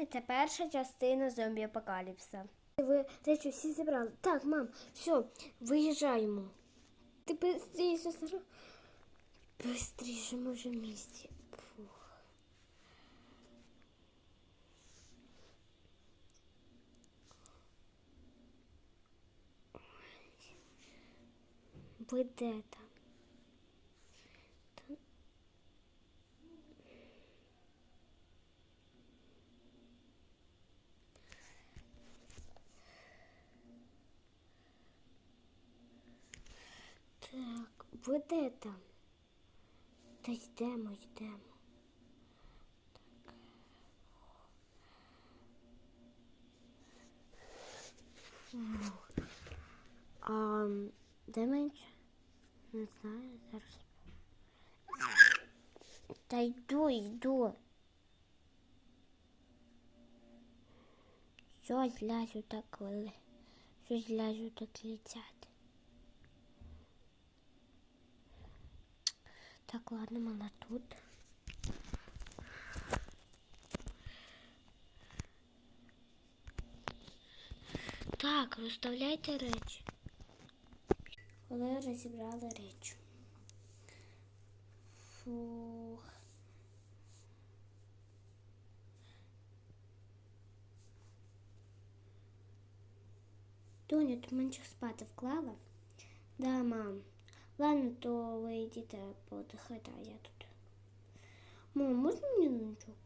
Знаєте, це перша частина зомбі апокаліпса. Ви речі всі зібрали. Так, мам, все, виїжджаємо. Ти быстріше зараз. Быстріше, ми вже місті. Фух. Ви де там? Та- Так, ви де там? Та йдемо, йдемо. Так. А де менше? Не знаю, зараз. Та йду, йду. Щось лязу так коли. Щось лязу так летять. Так, ладно, мала тут. Так, розставляйте речі. Коли розібрали речі. Фух. Доню, ти менше спати вклала? Да, мам. Ладно, то ви йдіть подихайте, а я тут. Мам, можна мені ночок?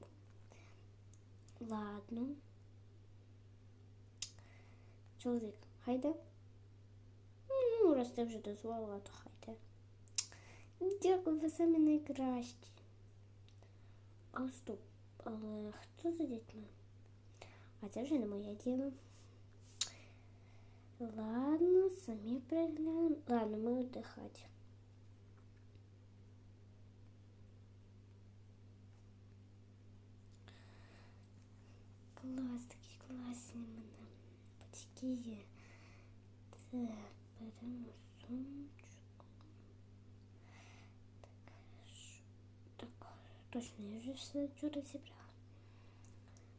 Ладно. Чоловік, хайде? Ну, раз ти вже дозволила, то хайде. Дякую, ви самі найкращі. А стоп, але хто за дітьми? А це вже не моє діло. Ладно, самі приглянемо. Ладно, ми віддихати. Клас, такі класні в мене. Батьки є. Так, беремо сумочку. Так, що? Так, точно, я вже все вчора зібрала.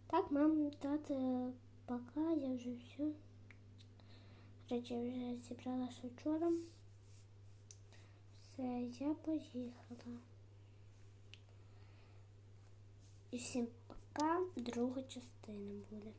Так, мам, тата, пока, я вже все. Речі, вже зібралася вчора. Все, я поїхала. І всім пока. Друга частина буде.